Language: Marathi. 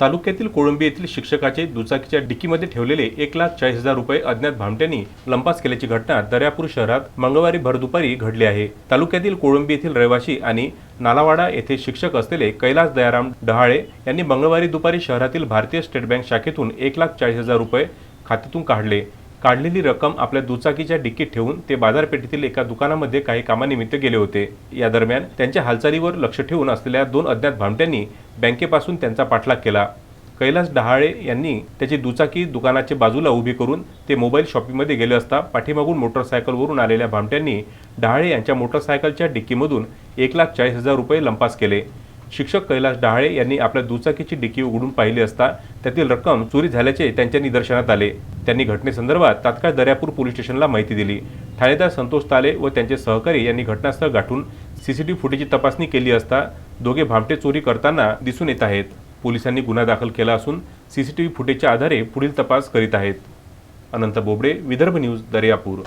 तालुक्यातील कोळंबी येथील शिक्षकाचे दुचाकीच्या डिकीमध्ये ठेवलेले एक लाख चाळीस हजार रुपये अज्ञात भामट्यांनी लंपास केल्याची घटना दर्यापूर शहरात मंगळवारी भरदुपारी घडली आहे. तालुक्यातील कोळंबी येथील रहिवासी आणि नालावाडा येथे शिक्षक असलेले कैलास दयाराम डहाळे यांनी मंगळवारी दुपारी शहरातील भारतीय स्टेट बँक शाखेतून एक लाख चाळीस हजार रुपये खात्यातून काढले. काढलेली रक्कम आपल्या दुचाकीच्या डिकीत ठेवून ते बाजारपेठेतील एका दुकानामध्ये काही कामानिमित्त गेले होते. या दरम्यान त्यांच्या हालचालीवर लक्ष ठेवून असलेल्या दोन अज्ञात भामट्यांनी बँकेपासून त्यांचा पाठलाग केला. कैलास डहाळे यांनी त्याची दुचाकी दुकानाच्या बाजूला उभी करून ते मोबाईल शॉपिंगमध्ये गेले असता पाठीमागून मोटरसायकलवरून आलेल्या भामट्यांनी डहाळे यांच्या मोटरसायकलच्या डिक्कीमधून एक लाख चाळीस हजार रुपये लंपास केले. शिक्षक कैलास डहाळे यांनी आपल्या दुचाकीची डिक्की उघडून पाहिली असता त्यातील रक्कम चोरी झाल्याचे त्यांच्या निदर्शनात आले. त्यांनी घटनेसंदर्भात तात्काळ दर्यापूर पोलीस स्टेशनला माहिती दिली. ठाणेदार संतोष ताले व त्यांचे सहकारी यांनी घटनास्थळ गाठून सीसीटीव्ही फुटेजची तपासणी केली असता दोघे भामटे चोरी करताना दिसून येत आहेत. पोलिसांनी गुन्हा दाखल केला असून सीसीटीव्ही फुटेजच्या आधारे पुढील तपास करीत आहेत. अनंत बोबडे विदर्भ न्यूज दर्यापूर.